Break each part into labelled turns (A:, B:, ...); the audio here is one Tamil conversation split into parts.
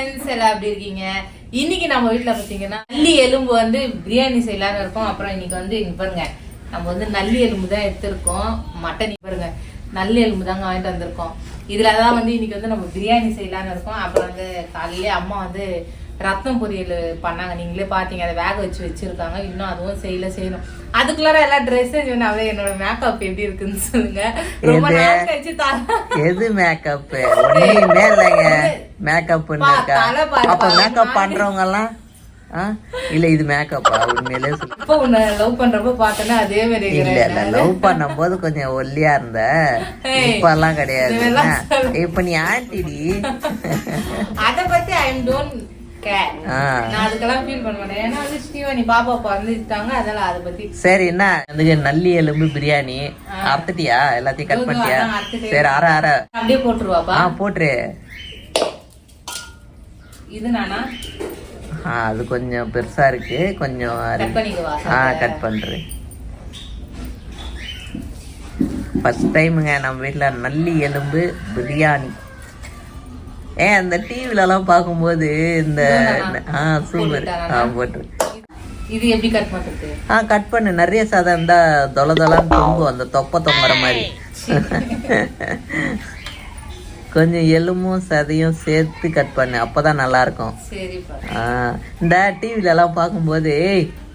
A: ஃப்ரெண்ட்ஸ் எல்லாம் எப்படி இருக்கீங்க? இன்னைக்கு நம்ம வீட்டுல பாத்தீங்கன்னா நல்லி எலும்பு வந்து பிரியாணி செய்யலான்னு இருக்கோம். அப்புறம் இன்னைக்கு வந்து இங்க பாருங்க நம்ம வந்து நல்லி எலும்பு தான் எடுத்திருக்கோம். மட்டன் பாருங்க நல்லி எலும்பு தாங்க வாங்கிட்டு வந்திருக்கோம். இதுலதான் வந்து இன்னைக்கு வந்து நம்ம பிரியாணி செய்யலாம்னு இருக்கோம். அப்புறம் வந்து காலையிலே அம்மா வந்து ரத்தம் பொரியல் பண்ணாங்க. நீங்களே பாத்தீங்க அதை வேக வச்சு வச்சிருக்காங்க. இன்னும் அதுவும் செய்யல செய்யணும். அதுக்குள்ளார எல்லாம் ட்ரெஸ் அவளே என்னோட மேக்கப் எப்படி இருக்குன்னு சொல்லுங்க. ரொம்ப? நாள் கழிச்சு
B: எது மேக்கப் ஒண்ணுமே இல்லைங்க மேக்கப் அப்ப மேக்கப் பண்றவங்க எல்லாம்? இல்ல இது மேக்கப்பா உண்மையிலே
A: அப்போ உன்னை லவ் பண்றப்ப பார்த்தேன்னா அதே மாதிரி
B: இல்ல இல்ல. லவ் பண்ணும் போது கொஞ்சம் ஒல்லியா இருந்த. இப்ப எல்லாம் கிடையாது? இப்ப நீ ஆண்டிடி.
A: அத பத்தி ஐ எம் டோன்ட்
B: சரி என்ன? அதுக்கு நல்லி எலும்பு பிரியாணி அறுத்துட்டியா எல்லாத்தையும் கட் பண்ணிட்டியா. சரி அரை அரை.
A: அப்படியே போட்டுருவாப்பா.
B: போட்டுரு.
A: இது நானா?
B: அது கொஞ்சம் பெருசா இருக்கு. கொஞ்சம் ஆ கட் பண்றேன் ஃபர்ஸ்ட் டைமுங்க நம்ம வீட்டில் நல்லி எலும்பு பிரியாணி. ஏன் அந்த டிவிலலாம் பார்க்கும்போது இந்த ஆ சூப்பர் ஆ போட்டுரு
A: இது எப்படி கட் பண்றது
B: ஆ கட் பண்ணு. நிறைய சாதம் இருந்தா தொலை தொலைன்னு தொங்கும். அந்த தொப்பை தொங்குற மாதிரி. கொஞ்சம் எலும்பும் சதையும் சேர்த்து கட் பண்ணு. அப்பதான் நல்லா இருக்கும்
A: சரிப்பா
B: ஆ, இந்த டிவில எல்லாம் பார்க்கும்போது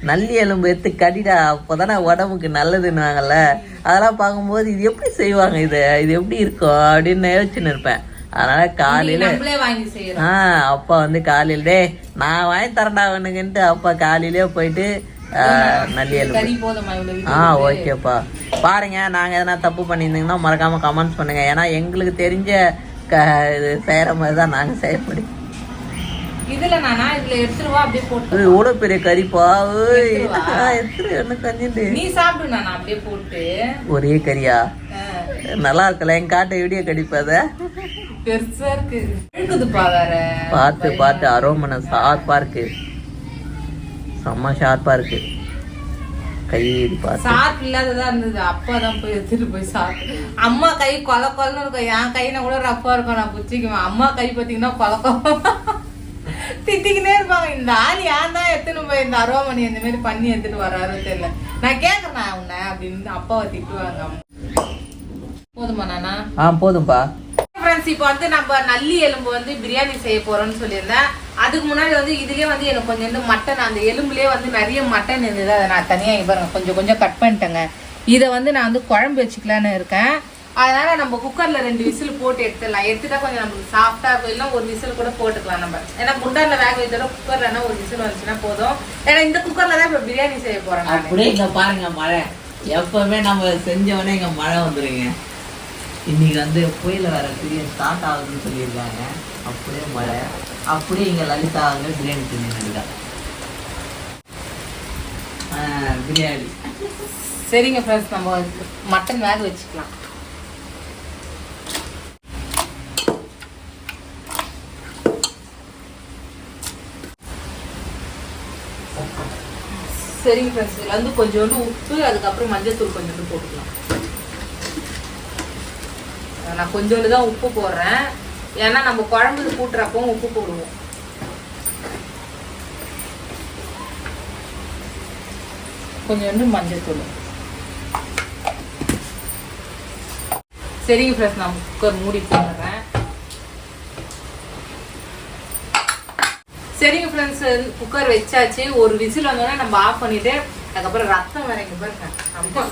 B: நல்லி எலும்பு எடுத்து கடிடா. அப்போதானே உடம்புக்கு நல்லதுன்னுவாங்கல்ல. அதெல்லாம் பார்க்கும்போது இது எப்படி செய்வாங்க இது? இது எப்படி இருக்கும்? அப்படின்னு யோசிச்சுன்னு இருப்பேன். அதனால காலையில ஆ அப்பா வந்து காலையில டேய் நான் வாங்கி தரேன்டா அவனுக்குன்ட்டு அப்பா காலையிலே போயிட்டு ஆ, ஓகேப்பா. பாருங்க நாங்க எதனா தப்பு பண்ணியிருந்தீங்கன்னா மறக்காம கமெண்ட்ஸ் பண்ணுங்க. ஏன்னா எங்களுக்கு தெரிஞ்ச க இது செய்யற மாதிரி தான் நாங்க செய்ய முடியும்.
A: இதுல நானா இதுல எடுத்துருவா அப்படியே போட்டு.
B: இவ்வளோ பெரிய கறிப்பா எடுத்துரு என்ன கஞ்சிட்டு
A: நீ சாப்பிடு நானா அப்படியே போட்டு.
B: ஒரே கறியா? நல்லா இருக்கல என் காட்ட வீடியோ கடிப்பாத?
A: பெருசா இருக்கு. இருக்குதுப்பா வேற.
B: பார்த்து பார்த்து அரோமனை ஷார்ப்பா இருக்கு. செம்ம ஷார்ப்பா இருக்கு. கை பார்த்து.
A: சாப்பிட்டு இல்லாததா இருந்தது. அப்பா தான் போய் எடுத்துட்டு போய் சாப்பிட்டு அம்மா கை கொல கொலன்னு இருக்கும். என் கைனா கூட ரஃபா இருக்கும். நான் புச்சிக்குவேன். அம்மா கை பார்த்தீங்கன்னா கொல கொல. திட்டிக்கினே இருப்பாங்க. இந்த ஆள் ஏன் தான் எடுத்துன்னு போய் இந்த அருவாமணி இந்த மாதிரி பண்ணி எடுத்துட்டு வர்றாரு தெரியல. நான் கேக்குறேன் உன்னை அப்படின்னு அப்பாவை திட்டுவாங்க. போதுமா நானா?
B: ஆ போதும்பா.
A: ஃப்ரெண்ட்ஸ் இப்போ வந்து நம்ம நல்லி எலும்பு வந்து பிரியாணி செய்ய போறோம்னு சொல்லியிருந்தேன். அதுக்கு முன்னாடி வந்து இதுலயே வந்து எனக்கு கொஞ்சம் வந்து மட்டன் அந்த எலும்புலயே வந்து நிறைய மட்டன் இருந்தது. அதை நான் தனியா பாருங்க கொஞ்சம் கொஞ்சம் கட் பண்ணிட்டேங்க. இதை வந்து நான் வந்து குழம்பு வச்சுக்கலான்னு இருக்கேன். அதனால நம்ம குக்கர்ல ரெண்டு விசில் போட்டு எடுத்துடலாம். எடுத்துட்டா கொஞ்சம் நமக்கு சாஃப்டா இருக்கும். இல்லை ஒரு விசில் கூட போட்டுக்கலாம் நம்ம. ஏன்னா குண்டான்ல வேக வைத்தோட குக்கர்லனா ஒரு விசில் வந்துச்சுன்னா போதும். ஏன்னா இந்த குக்கர்ல தான் இப்போ பிரியாணி செய்ய போறேன்.
B: அப்படியே இங்க பாருங்க மழை. எப்பவுமே நம்ம செஞ்சவொடனே இங்க மழை வந்துருங்க. இன்னைக்கு வந்து புயல் வர பிரியாணி ஸ்டார்ட் ஆகுதுன்னு சொல்லியிருக்காங்க. அப்படியே மழை. அப்படியே இங்க லலிதா வந்து பிரியாணி செஞ்சுருக்கா பிரியாணி.
A: சரிங்க ஃப்ரெண்ட்ஸ் நம்ம மட்டன் வேக வச்சுக்கலாம். சரிங்க ஃப்ரெண்ட்ஸ் இதில் வந்து கொஞ்சோண்டு உப்பு அதுக்கப்புறம் மஞ்சள்தூள் கொஞ்சோண்டு போட்டுக்கலாம். நான் கொஞ்சோண்டு தான் உப்பு போடுறேன். ஏன்னா நம்ம குழம்பு கூட்டுறப்போ உப்பு போடுவோம். கொஞ்சோண்டு மஞ்சள்தூள் சரிங்க ஃப்ரெண்ட்ஸ் நான் குக்கர் மூடி போடுறேன். சரிங்க ஃப்ரெண்ட்ஸ் குக்கர் வச்சாச்சு. ஒரு விசில் வந்தோடனே நம்ம ஆஃப் பண்ணிட்டு அதுக்கப்புறம் ரத்தம் வேற இங்க பாருங்க. அம்மா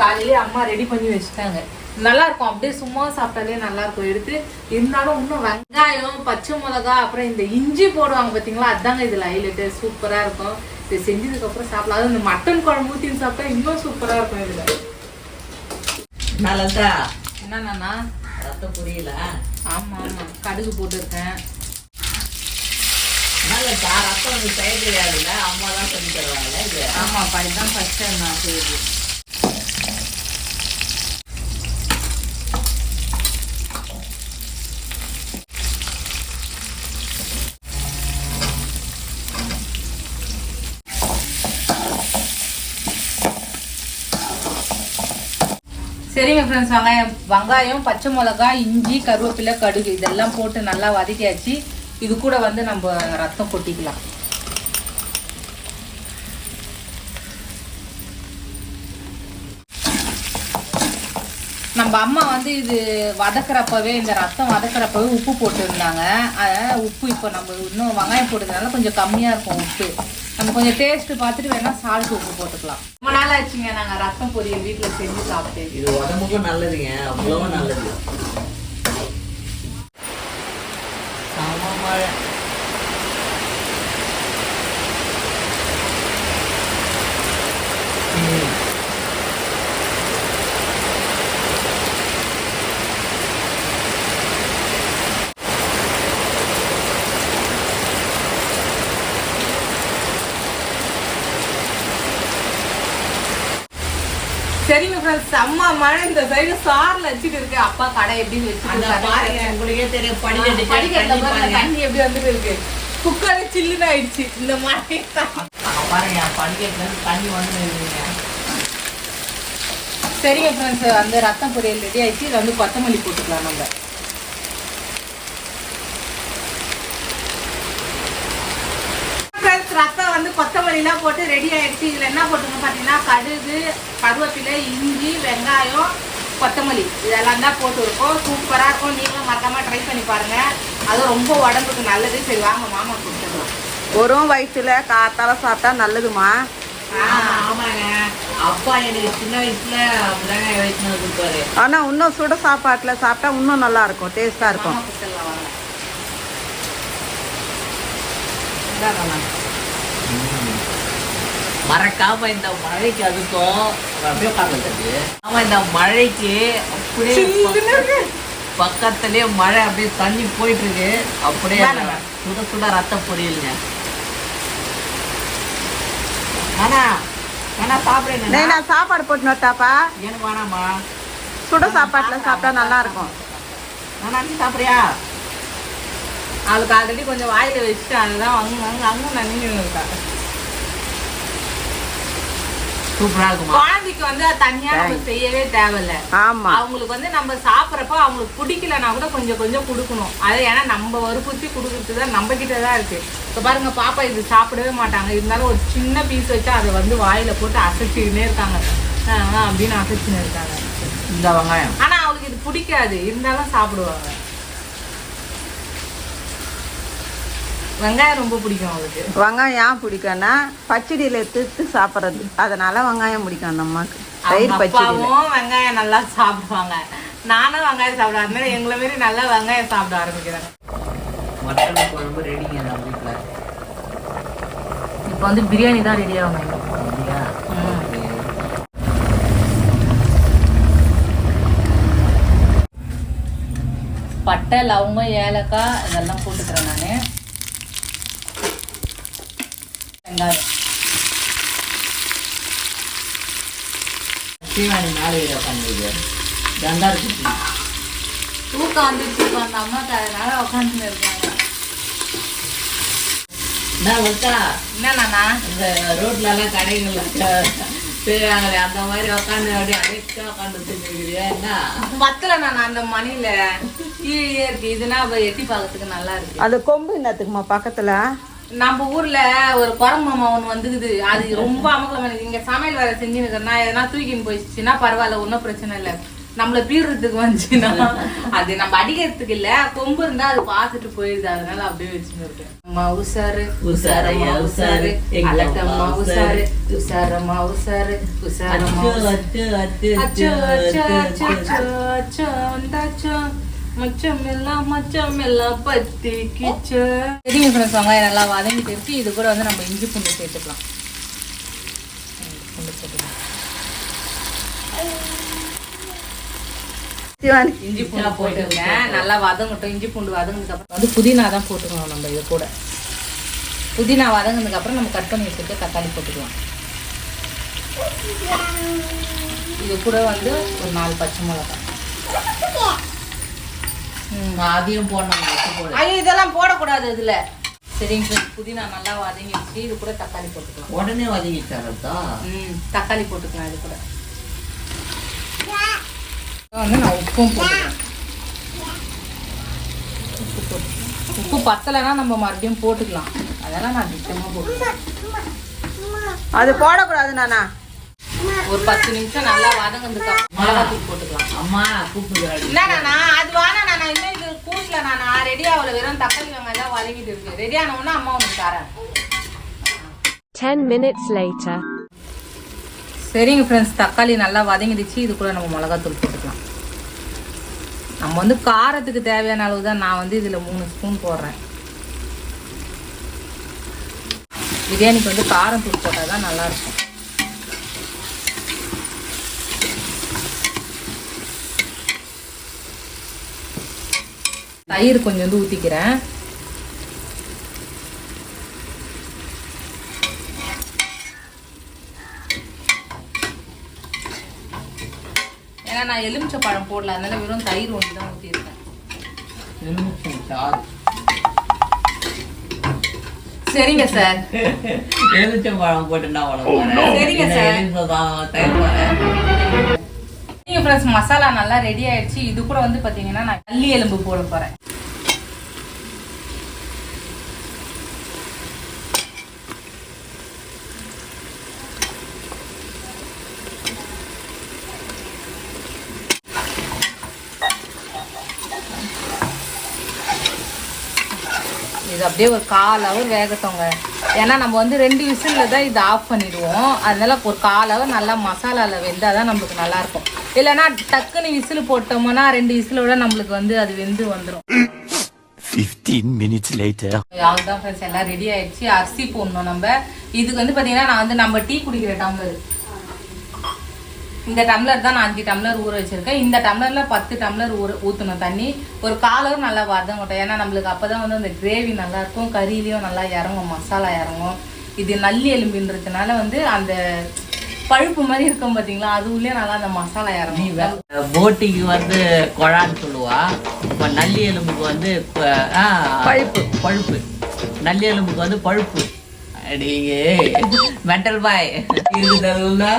A: காலையிலேயே அம்மா ரெடி பண்ணி வச்சுட்டாங்க. நல்லா இருக்கும். அப்படியே சும்மா சாப்பிட்டாலே நல்லா இருக்கும். எடுத்து இருந்தாலும் இன்னும் வெங்காயம் பச்சை மிளகா அப்புறம் இந்த இஞ்சி போடுவாங்க பாத்தீங்களா? அதாங்க இதுல ஹைலைட்டு சூப்பரா இருக்கும். இது செஞ்சதுக்கு அப்புறம் சாப்பிடலாம். அதுவும் இந்த மட்டன் குழம்பு ஊத்தின்னு சாப்பிட்டா இன்னும் சூப்பரா இருக்கும் இதுல.
B: லலிதா
A: என்னன்னா
B: ரத்தம் புரியல.
A: ஆமா ஆமா. கடுகு போட்டிருக்கேன்.
B: லலிதா ரத்தம் வந்து செய்ய தெரியாதுல்ல அம்மா தான் சொல்லி தருவாங்கல்ல இது?
A: ஆமா இதுதான் ஃபர்ஸ்ட் டைம் நான் செய்யுது. சரிங்க ஃப்ரெண்ட்ஸ் வெங்காயம் வெங்காயம் பச்சை மிளகாய் இஞ்சி கருவேப்பிலை கடுகு இதெல்லாம் போட்டு நல்லா வதக்கியாச்சு. இது கூட வந்து நம்ம ரத்தம் கொட்டிக்கலாம். நம்ம அம்மா வந்து இது வதக்குறப்பவே இந்த ரத்தம் வதக்குறப்பவே உப்பு போட்டுருந்தாங்க. அதனால் உப்பு இப்போ நம்ம இன்னும் வெங்காயம் போட்டதுனால கொஞ்சம் கம்மியாக இருக்கும் உப்பு. நம்ம கொஞ்சம் டேஸ்ட் பார்த்துட்டு வேணா சால்ட் உப்பு போட்டுக்கலாம். ரொம்ப நாள் ஆச்சுங்க நாங்கள் ரத்தம் பொரியல் வீட்டில் செஞ்சு சாப்பிட்டு.
B: இது உடம்புக்கும் நல்லதுங்க அவ்வளவு நல்லது செம மழை ம்.
A: செம்ம மழை இந்த சைடு சாரில் வச்சுட்டு இருக்கு. அப்பா கடை எப்படி
B: அந்த பாருங்க
A: வச்சுட்டு
B: உங்களுக்கே தெரியும். படிக்கட்டு தண்ணி
A: எப்படி வந்துட்டு இருக்கு. குக்கர் சில்லுன்னு ஆயிடுச்சு. இந்த மாதிரி
B: அங்க பாருங்க படிக்கட்டுல தண்ணி வந்து
A: சரிங்க ஃப்ரெண்ட்ஸ் வந்து ரத்தம் பொரியல் ரெடி ஆயிடுச்சு. இதில் வந்து கொத்தமல்லி போட்டுக்கலாம் நம்ம ஃப்ரெண்ட்ஸ் ரத்தம் வந்து கொத்தமல்லிலாம் போட்டு ரெடி ஆயிடுச்சு. இதில் என்ன போட்டுங்க பார்த்தீங்கன்னா கடுகு கருவேப்பிலை இஞ்சி வெங்காயம் கொத்தமல்லி. இதெல்லாம் தான் போட்டு இருக்கோம் சூப்பராக இருக்கும். நீங்களும் மறக்காம ட்ரை பண்ணி பாருங்க. அதுவும் ரொம்ப உடம்புக்கு நல்லது. சரி வாங்க மாமா கொடுத்துடலாம்
C: ஒரு வயசுல காத்தால சாப்பிட்டா நல்லதுமா?
B: ஆமா, ஆமாங்க. அப்பா எனக்கு சின்ன வயசுல அப்படிதாங்க வயசுல கொடுப்பாரு
C: ஆனா இன்னும் சுட சாப்பாட்டுல சாப்பிட்டா இன்னும் நல்லா இருக்கும். டேஸ்டா இருக்கும்.
B: மறக்காம இந்த மழைக்கு அதுக்கும் அப்படியே ஆமா இந்த மழைக்கு அப்படியே. பக்கத்துலயே மழை அப்படியே தண்ணி போயிட்டு இருக்கு அப்படியே. சுட சுட ரத்த பொரியலுங்க ஆனா ஆனா சாப்பிடுங்க
C: நான் சாப்பாடு போட்டு வரட்டாப்பா.
B: எனக்கு வேணாமா
C: சுட சாப்பாட்டுல சாப்பிட்டா நல்லா இருக்கும்
B: நானா நீ சாப்பிடுறியா?
A: அவளுக்கு ஆல்ரெடி கொஞ்சம் வாயில வச்சுட்டு அதுதான் அங்க அங்க அங்க நன்னின்னு இருக்கா
B: சூப்பரா இருக்குமா?
A: குழந்தைக்கு வந்து தனியா நம்ம செய்யவே தேவையில்ல.
C: ஆமா.
A: அவங்களுக்கு வந்து நம்ம சாப்பிட்றப்ப அவங்களுக்கு பிடிக்கலனா கூட கொஞ்சம் கொஞ்சம் கொடுக்கணும். அது ஏன்னா நம்ம வற்புறுத்தி கொடுக்கறது தான் நம்ம கிட்ட தான் இருக்கு. இப்போ பாருங்க பாப்பா இது சாப்பிடவே மாட்டாங்க. இருந்தாலும் ஒரு சின்ன பீஸ் வச்சா அதை வந்து வாயில போட்டு அசைச்சுக்கினே இருக்காங்க. அப்படின்னு அசைச்சுன்னு இருக்காங்க.
B: இந்த வெங்காயம்.
A: ஆனா அவளுக்கு இது பிடிக்காது. இருந்தாலும் சாப்பிடுவாங்க. வெங்காயம் ரொம்ப பிடிக்கும் அவளுக்கு.
C: வெங்காயம் ஏன் பிடிக்கும்னா பச்சடியில எடுத்து சாப்பிட்றது. அதனால வெங்காயம் பிடிக்கும் அந்த அம்மாக்கு.
A: அவங்க
C: தயிர் பச்சடியில
A: அப்பாவும் வெங்காயம் நல்லா சாப்பிடுவாங்க. நானும் வெங்காயம் அது மாதிரி எங்களை மாரி நல்லா வெங்காயம் சாப்பிட ஆரம்பிக்கிறாங்க.
B: மட்டன் குழம்பு ரெடிங்க நம்ம வீட்டில்
A: இப்போ வந்து பிரியாணி தான் ரெடி ஆகும். பட்டை லவங்கம் ஏலக்காய் இதெல்லாம் போட்டுக்கிறேன் நான். வெங்காயம்
B: சீவாணி மேலே இருக்கு
A: வந்துச்சு இப்போ அந்த இருக்காங்க. என்னண்ணா
B: இந்த ரோட்ல எல்லாம் கடைகள்ல செய்வாங்களே அந்த மாதிரி உட்காந்து அப்படியே அழைச்சா உட்காந்து செஞ்சுக்கிறியா என்ன
A: பத்தல நான் அந்த மணியில? கீழே இருக்கு. இதுனா எட்டி பார்க்கறதுக்கு நல்லா இருக்கு.
C: அது கொம்பு என்னத்துக்குமா பக்கத்துல?
A: நம்ம ஊர்ல ஒரு குரமாமா ஒண்ணு வந்துக்குது அது ரொம்ப அமக்கலம் இங்க சமையல் வேலை செஞ்சுன்னு நான் எதனா தூக்கின்னு போயிடுச்சுன்னா பரவாயில்ல ஒன்றும் பிரச்சனை இல்லை நம்மள பீடுறதுக்கு வந்துச்சுன்னா அது நம்ம அடிக்கிறதுக்கு இல்ல கொம்பு இருந்தா அது பார்த்துட்டு போயிடுது அதனால அப்படியே வச்சுன்னு இருக்கேன் அம்மா உசாரு அலட்டம்மா உசாரு உசாரம்மா உசாரு உசாரம்மா
B: அச்சு
A: உசாரு
B: அச்சு அச்சு
A: அச்சோ
B: அச்சு
A: அச்சோ
B: அச்சு
A: அச்சோ அச்சோ அச்சோ வந்தாச்சோ சரிங்க ஃப்ரெண்ட்ஸ் வெங்காயம் நல்லா வதங்கிட்டு இருக்கு. இது கூட வந்து நம்ம இஞ்சி பூண்டு சேர்த்துக்கலாம். இஞ்சி பூண்டு சேர்த்துக்கலாம்.
C: சிவானி
A: இஞ்சி பூண்டு போட்டுங்க நல்லா வதங்கட்டும். இஞ்சி பூண்டு வதங்கினதுக்கு அப்புறம் வந்து புதினா தான் போட்டுக்கணும் நம்ம இது கூட. புதினா வதங்கினதுக்கு அப்புறம் நம்ம கட் பண்ணி வச்சுட்டு தக்காளி போட்டுக்கலாம். இது கூட வந்து ஒரு நாலு பச்சை மிளகாய்.
B: அதையும் போடணும்
A: ஐயோ இதெல்லாம் போடக்கூடாது இதுல. சரிங்க friends, புதினா நல்லா வதங்கிடுச்சு இது கூட தக்காளி போட்டுக்கலாம்.
B: உடனே வதங்கிச்சாரத்தா
A: ம் தக்காளி போட்டுக்கலாம் இது கூட. வந்து நான் உப்பும் போட்டுக்கிறேன். உப்பு போட்டு. உப்பு பத்தலைன்னா நம்ம மறுபடியும் போட்டுக்கலாம். அதெல்லாம் நான் திட்டமாக போட்டுக்கலாம்
C: அது போடக்கூடாது நானா?
A: ஒரு பத்து நிமிஷம் நல்லா அப்புறம் மிளகாத்தூள் போட்டுக்கலாம்.
B: அம்மா கூப்பிடுறாரு
A: இல்லண்ணா அது இன்னும் இது கூட்டல நான் ரெடி ஆகல வெறும் தக்காளி வெங்காயம் தான் வதங்கிட்டு இருக்கு ரெடி ஆன உடனே அம்மா உங்களுக்கு தரேன்.
D: 10 minutes later.
A: சரிங்க ஃப்ரெண்ட்ஸ் தக்காளி நல்லா வதங்கிடுச்சு. இது கூட நம்ம மிளகாத்தூள் போட்டுக்கலாம். நம்ம வந்து காரத்துக்கு தேவையான அளவு தான் நான் வந்து இதில் மூணு ஸ்பூன் போடுறேன். பிரியாணிக்கு வந்து காரம் தூள் போட்டால் தான் நல்லாயிருக்கும் தயிர் கொஞ்சம் வந்து ஊற்றிக்கிறேன் ஏன்னா நான் எலுமிச்சை பழம் போடல அதனால வெறும் தயிர் ஒன்று தான் ஊற்றிருக்கேன் சரிங்க சார்.
B: எலுமிச்சம்பழம் போட்டுன்னா உடம்பு
A: சரிங்க சார்.
B: தயிர் போறேன்
A: நீங்க ஃப்ரெண்ட்ஸ் மசாலா நல்லா ரெடி ஆயிடுச்சு. இது கூட வந்து பாத்தீங்கன்னா நான் கல்லி எலும்பு போட போறேன். இது அப்படியே ஒரு கால் ஹவர் வேகட்டோங்க. ஏன்னா நம்ம வந்து ரெண்டு விசிலில் தான் இது ஆஃப் பண்ணிடுவோம். அதனால ஒரு கால் ஹவர் நல்லா மசாலாவில் வெந்தால் தான் நம்மளுக்கு நல்லா இருக்கும் இல்லைன்னா டக்குன்னு விசில் போட்டோம்னா ரெண்டு விசிலோட நம்மளுக்கு வந்து அது வெந்து வந்துடும்
E: 15 minutes later.
A: அவ்வளோதான் ஃப்ரெண்ட்ஸ் எல்லாம் ரெடி ஆயிடுச்சு. அரிசி போடணும் நம்ம. இதுக்கு வந்து பார்த்தீங்கன்னா நான் வந்து நம்ம டீ குடிக்கிற டம்ளர் இந்த டம்ளர் தான் நான் அஞ்சு டம்ளர் ஊற வச்சிருக்கேன். இந்த டம்ளர்ல பத்து டம்ளர் ஊற ஊற்றணும் தண்ணி ஒரு காலவர் நல்லா வதங்கட்டும் ஏன்னா நம்மளுக்கு அப்பதான் வந்து அந்த கிரேவி நல்லா இருக்கும் கறியிலையும் நல்லா இறங்கும் மசாலா இறங்கும். இது நல்லி எலும்புன்றதுனால வந்து அந்த பழுப்பு மாதிரி இருக்கும் பார்த்தீங்களா அது உள்ளே நல்லா அந்த மசாலா இறங்கும்.
B: போட்டிக்கு வந்து குழான்னு சொல்லுவா. இப்ப நல்லி எலும்புக்கு வந்து
C: பழுப்பு.
B: பழுப்பு. நல்லி எலும்புக்கு வந்து பழுப்பு. அடிங்க. Mental boy. இருக்குதா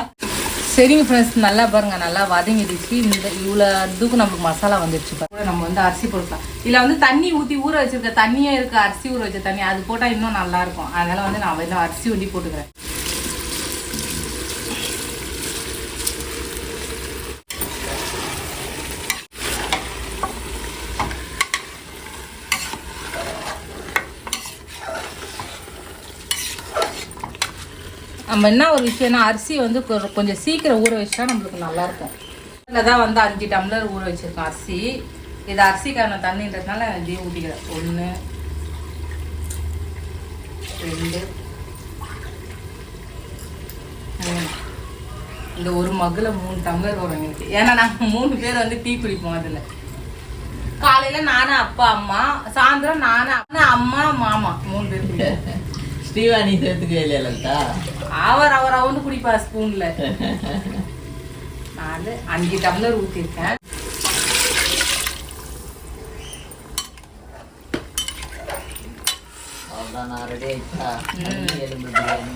A: சரிங்க ஃப்ரெண்ட்ஸ் நல்லா பாருங்க நல்லா வதங்கிடுச்சு இந்த இவ்வளோ இதுக்கு நம்மளுக்கு மசாலா வந்துடுச்சு கூட நம்ம வந்து அரிசி போட்டுக்கலாம். இதில் வந்து தண்ணி ஊற்றி ஊற வச்சிருக்க தண்ணியே இருக்க. அரிசி ஊற வச்ச தண்ணி. அது போட்டால் இன்னும் நல்லா இருக்கும். அதனால வந்து நான் வந்து அரிசி வண்டி போட்டுக்கிறேன். நம்ம என்ன ஒரு விஷயம்னா அரிசி வந்து கொஞ்சம் சீக்கிரம் ஊற வச்சா நம்மளுக்கு நல்லா இருக்கும் இதில் தான் வந்து அஞ்சு டம்ளர் ஊற வச்சிருக்கோம் அரிசி. இது அரிசிக்கான தண்ணின்றதுனால நான் இதே ஊற்றிக்கிறேன் ஒன்று ரெண்டு மூணு. இந்த ஒரு மகுல மூணு டம்ளர் வரும் எனக்கு. ஏன்னா நாங்கள் மூணு பேர் வந்து டீ குடிப்போம் அதில். காலையில நானும் அப்பா அம்மா சாயந்தரம் நானும் அப்பா, அம்மா மாமா மூணு பேர் குடிப்போம்.
B: ஸ்ரீவாணி சேர்த்துக்கவே இல்லையா லலிதா
A: அவர் அவர் அவனு குடிப்பா ஸ்பூன்ல. நாலு அஞ்சு டம்ளர் ஊத்திருக்கேன்.
B: அவ்வளோதான் நான் ரெடி ஆயிடுச்சா எலும்பு பிரியாணி.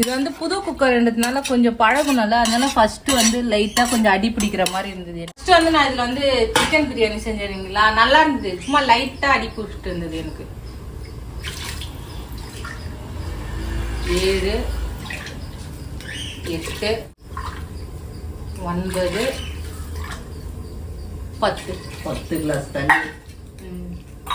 A: இது வந்து புது குக்கர்ன்றதுனால கொஞ்சம் பழகுனால அதனால ஃபர்ஸ்ட் வந்து லைட்டா கொஞ்சம் அடி பிடிக்கிற மாதிரி இருந்தது. ஃபர்ஸ்ட் வந்து நான் இதுல வந்து சிக்கன் பிரியாணி செஞ்சிருந்தீங்களா நல்லா இருந்தது. சும்மா லைட்டா அடி பிடிச்சிட்டு இருந்தது எனக்கு. ஏழு எட்டு ஒன்பது பத்து.
B: பத்து கிளாஸ் தண்ணி.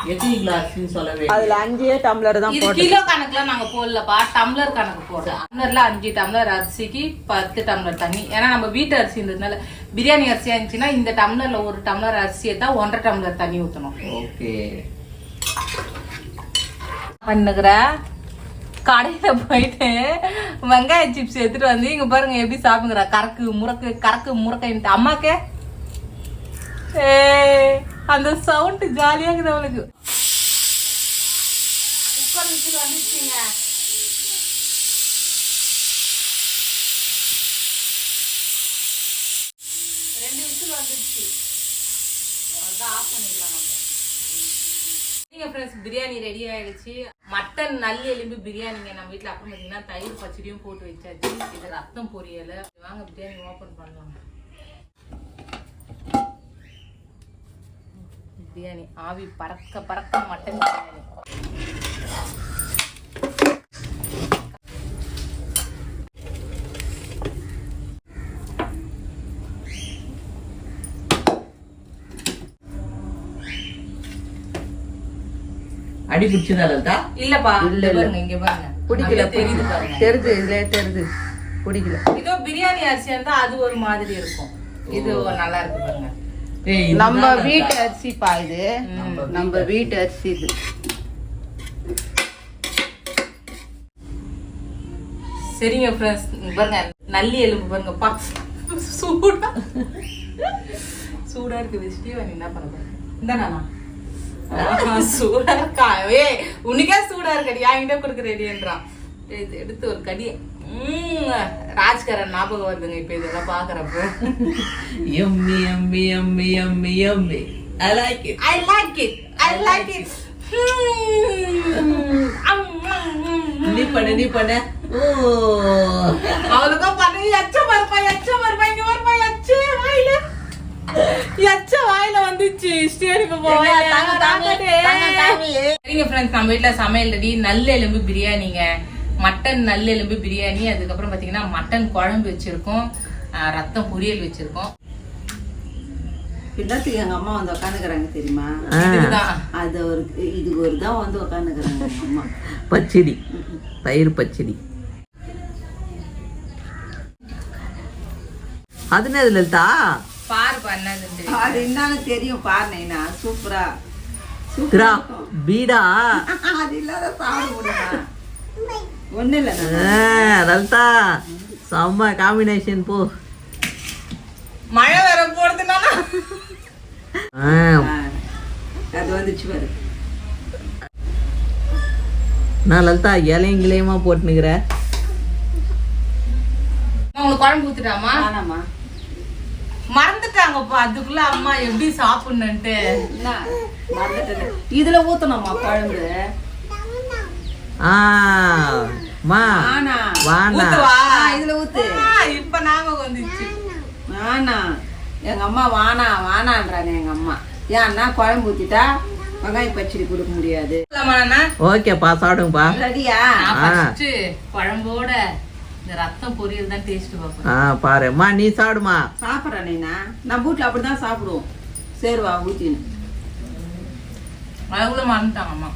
B: எத்தனை கிளாஸ்ன்னு சொல்லவே
C: அதுல அஞ்சே டம்ளர் தான்
A: இது கிலோ கணக்குல நாங்க போடலப்பா. டம்ளர் கணக்கு போடுறோம் டம்ளர்ல அஞ்சு டம்ளர் அரிசிக்கு பத்து டம்ளர் தண்ணி. ஏன்னா நம்ம வீட்டு அரிசின்றதுனால பிரியாணி அரிசியா இருந்துச்சுன்னா இந்த டம்ளர்ல ஒரு டம்ளர் அரிசியை தான் ஒன்றரை டம்ளர் தண்ணி ஊற்றணும்
B: ஓகே.
A: பண்ணுகிற கடையில போயிட்டு வெங்காய சிப்ஸ் எடுத்துட்டு வந்து இங்க பாருங்க எப்படி சாப்பிடுங்கிற. கறக்கு முறக்கு கறக்கு முறக்க அம்மாக்கே? ஏ அந்த சவுண்ட் ஜாலியா இருக்குது அவளுக்கு. குக்கர் விசில் வந்துச்சுங்க ரெண்டு விசில் வந்துச்சு அதான் ஆஃப் பண்ணிடலாம் நம்ம. சரிங்க ஃப்ரெண்ட்ஸ் பிரியாணி ரெடி ஆயிடுச்சு. மட்டன் நல்லி எலும்பு பிரியாணிங்க. நம்ம வீட்டில் அப்புறம் பார்த்தீங்கன்னா தயிர் பச்சடியும் போட்டு வச்சாச்சு. இது ரத்தம் பொரியல். வாங்க பிரியாணி ஓப்பன் பண்ணலாம். பிரியாணி. ஆவி பறக்க பறக்க மட்டன் பிரியாணி.
B: அடி பிடிச்சதா
A: இல்லப்பா
C: இல்ல.
A: பாருங்க இங்க பாருங்க.
C: பிடிக்கல
A: தெரியுது பாருங்க.
C: தெரியுது இதுல தெரியுது பிடிக்கல.
A: இதோ பிரியாணி அரிசியா இருந்தா அது ஒரு மாதிரி இருக்கும். இது நல்லா இருக்கு பாருங்க.
C: நம்ம. வீட்டு அரிசி பா இது. நம்ம வீட்டு அரிசி. இது.
A: சரிங்க ஃப்ரெண்ட்ஸ் பாருங்க நல்லி எலும்பு பாருங்க. பா சூடா. சூடா இருக்குது. ஸ்டீவன் என்ன பண்ண போறேன் இந்த நானா? சூடா இருக்கா? ஏய் உனக்கே சூடா இருக்கடி. என்கிட்ட கொடுக்க ரெடின்றான் இது எடுத்து ஒரு கடி உம், ராஜ்கரன் ஞாபகம் வருதுங்க இப்ப இதெல்லாம் பாக்குறப்ப.
B: Yummy, yummy, yummy, yummy, yummy. I like it.
A: I like it I like it
B: நீ பண்ணு நீ பண்ணு. ஓ.
A: அவளுக்கும் பண்ணி. எச்ச மறுப்பா எச்ச மறுப்பா இங்க மறுப்பா எச்ச வாயில. எச்ச வாயில வந்துச்சு. ஸ்டேரிக்கு சரிங்க ஃப்ரெண்ட்ஸ் நம்ம வீட்ல சமையல் ரெடி. நல்ல எலும்பு பிரியாணிங்க. மட்டன் நல்ல எலும்பு பிரியாணி அதுக்கப்புறம் பாத்தீங்கன்னா மட்டன் குழம்பு வச்சிருக்கோம். ரத்தம் பொரியல் வச்சிருக்கோம்.
C: பின்னத்துக்கு எங்க அம்மா வந்து உட்காந்துக்கிறாங்க தெரியுமா? அது ஒரு இது ஒரு தான் வந்து உட்காந்துக்கிறாங்க அம்மா.
B: பச்சடி. தயிர் பச்சடி. அது என்னது லலிதா?
A: பாரு தெரியும்.
C: அது என்னன்னு தெரியும். பாருனேனா சூப்பரா.
B: திரா
C: சூப்பரா இருக்கும்.
B: பீடா?
C: அது இல்லாத சாப்பிட முடியுமா? ஒண்ணு இல்ல
B: லலிதா செம்ம காம்பினேஷன் போ.
A: மழை வர போறதுனால.
B: ஆ,
C: அது வந்துச்சு பாரு.
B: நான் லலிதா இலையும் கிளையுமா போட்டுனுக்குற?
A: உங்களுக்கு குழம்பு ஊத்துட்டாமா?
C: ஆனாமா
A: மறந்துட்டாங்கப்பா அதுக்குள்ள அம்மா எப்படி சாப்பிடணுன்ட்டு.
C: என்ன? மறந்துட்டேன். இதுல ஊத்தணுமா குழம்பு.
B: மா
C: ஆ, இதுல ஊத்து.
A: ஆ, இப்ப ஞாபகம் வந்துச்சு.
C: ஆனா எங்க அம்மா வானா வானான்றாங்க எங்க அம்மா. ஏன்னா குழம்பு ஊத்திட்டா வெங்காய பச்சடி கொடுக்க முடியாது?
B: ஓகேப்பா சாப்பிடுங்கப்பா.
C: ரெடியா?
A: குழம்போட இந்த ரத்தம் பொரியல் தான் டேஸ்ட் பார்ப்பேன்
B: ஆ நீ சாப்பிடுமா?
C: சாப்பிட்றேன் நீனா? நம்ம வீட்ல அப்படிதான் சாப்பிடுவோம். சேருவா ஊத்தின்னு.
A: அதுக்குள்ள மறந்துட்டாங்க அம்மா.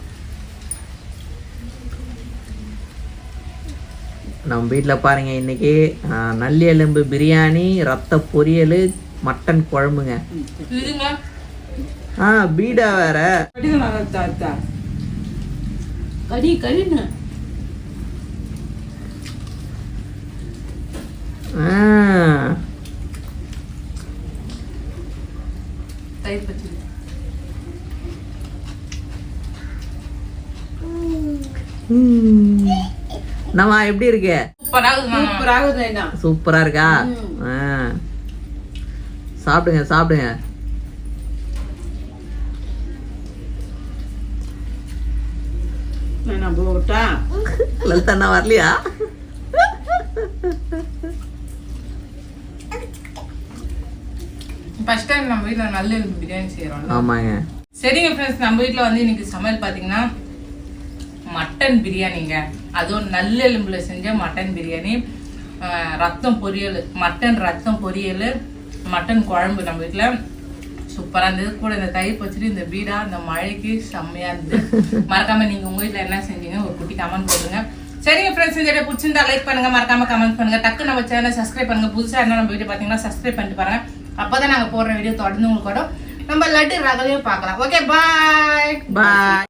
B: நம்ம வீட்டில் பாருங்க இன்னைக்கு ஆ, நல்லி எலும்பு பிரியாணி ரத்த பொரியல் மட்டன் குழம்புங்க.
A: இதுங்க
B: ஆ பீடா வேற.
C: கடி கடின்னு
B: ஆ,
A: தயிர் பச்சடி
B: ம். நம்ம எப்படி இருக்கு?
A: சூப்பரா
B: இருக்கா. சாப்பிடுங்க சாப்பிடுங்க. லலிதா அண்ணா வரலையா?
A: ஃபர்ஸ்ட் டைம் நம்ம வீட்ல நல்ல பிரியாணி செய்யறோம்ல
B: ஆமாங்க.
A: சரிங்க ஃப்ரெண்ட்ஸ் நம்ம வீட்டில் வந்து இன்னைக்கு சமையல் பார்த்தீங்கன்னா மட்டன் பிரியாணிங்க. அதுவும் நல்ல எலும்புல செஞ்ச மட்டன் பிரியாணி. ரத்தம் பொரியல் மட்டன் ரத்தம் பொரியல் மட்டன் குழம்பு நம்ம வீட்டில் சூப்பராக இருந்தது. கூட இந்த தயிர் பச்சடி இந்த பீடா இந்த மழைக்கு செம்மையா இருந்தது. மறக்காம நீங்க உங்க வீட்டில் என்ன செஞ்சீங்க ஒரு குட்டி கமெண்ட் போடுங்க. சரிங்க ஃப்ரெண்ட்ஸ் இந்த வீடியோ பிடிச்சிருந்தா லைக் பண்ணுங்க. மறக்காம கமெண்ட் பண்ணுங்க. டக்கு நம்ம சேனல் சப்ஸ்கிரைப் பண்ணுங்க. புதுசா என்ன நம்ம வீடியோ பார்த்தீங்கன்னா சப்ஸ்கிரைப் பண்ணிட்டு பாருங்க. அப்பதான் நாங்க போடுற வீடியோ தொடர்ந்து உங்களுக்கு வரும். நம்ம லட்டு ரகலையும் பார்க்கலாம். ஓகே பாய்
B: பாய்